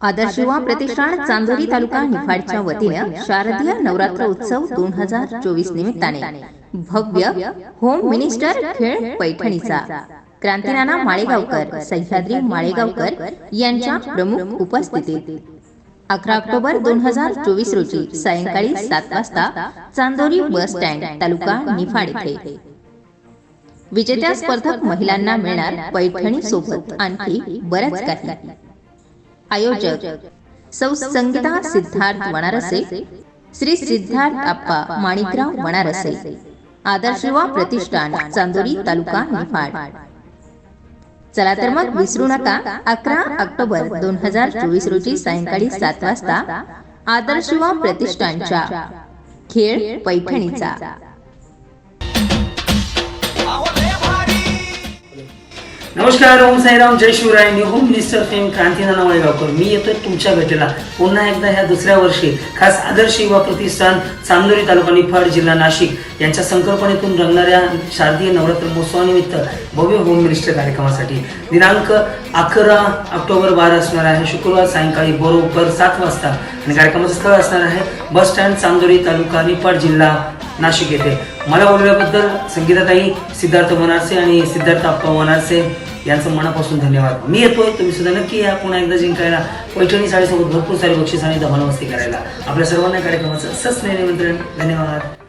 आदर्श युवा प्रतिष्ठान चांदोरी तालुका निफाडच्या वतीनं शारदीय नवरात्र उत्सव दोन हजार चोवीस निमित्ताने. भव्य होम मिनिस्टर खेळ पैठणीचा. क्रांतीनाना माळेगावकर सह्याद्री माळेगावकर यांच्या प्रमुख उपस्थितीत. अकरा ऑक्टोबर दोन हजार चोवीस रोजी सायंकाळी सात वाजता चांदोरी बस स्टँड तालुका निफाड येथे विजेत्या स्पर्धक महिलांना मिळणार पैठणी सोबत आणखी बरंच काही. आयोजक सौ संगीता सिद्धार्थ वणारसे श्री सिद्धार्थ आप्पा माणिकराव वणारसे आदर्श युवा प्रतिष्ठान चांदोरी तालुका निफाड. चला तर मग विसरू नका अकरा ऑक्टोबर दोन हजार चोवीस रोजी सायंकाळी सात वाजता आदर्श युवा प्रतिष्ठानच्या खेळ पैठणीचा. नमस्कार ओम साईराम जय शिवराय. मी home minister fame Krantinana Malegaonkar मी येतोय तुमच्या भेटीला. पुन्हा एकदा ह्या दुसऱ्या वर्षी खास आदर्श युवा प्रतिष्ठान चांदोरी तालुका निफाड जिल्हा नाशिक यांच्या संकल्पनेतून रंगणाऱ्या शारदीय नवरात्र महोत्सवानिमित्त भव्य होम मिनिस्टर कार्यक्रमासाठी दिनांक अकरा ऑक्टोबर बारा असणार आहे. शुक्रवार सायंकाळी बरोबर सात वाजता आणि कार्यक्रमाचं स्थळ असणार आहे. बस स्टँड चांदोरी तालुका निफाड जिल्हा नाशिक येथे. मला बोलल्याबद्दल संगीताताई सिद्धार्थ वनारसे आणि सिद्धार्थ आप्पा वनारसे यांचं मनापासून धन्यवाद. मी येतोय तुम्ही सुद्धा नक्की या. पुन्हा एकदा जिंकायला पैठणी साडीसोबत भरपूर सारी बक्षीस आणि धमालमस्ती करायला. आपल्या सर्वांना कार्यक्रमाचं सस्नेह निमंत्रण. धन्यवाद.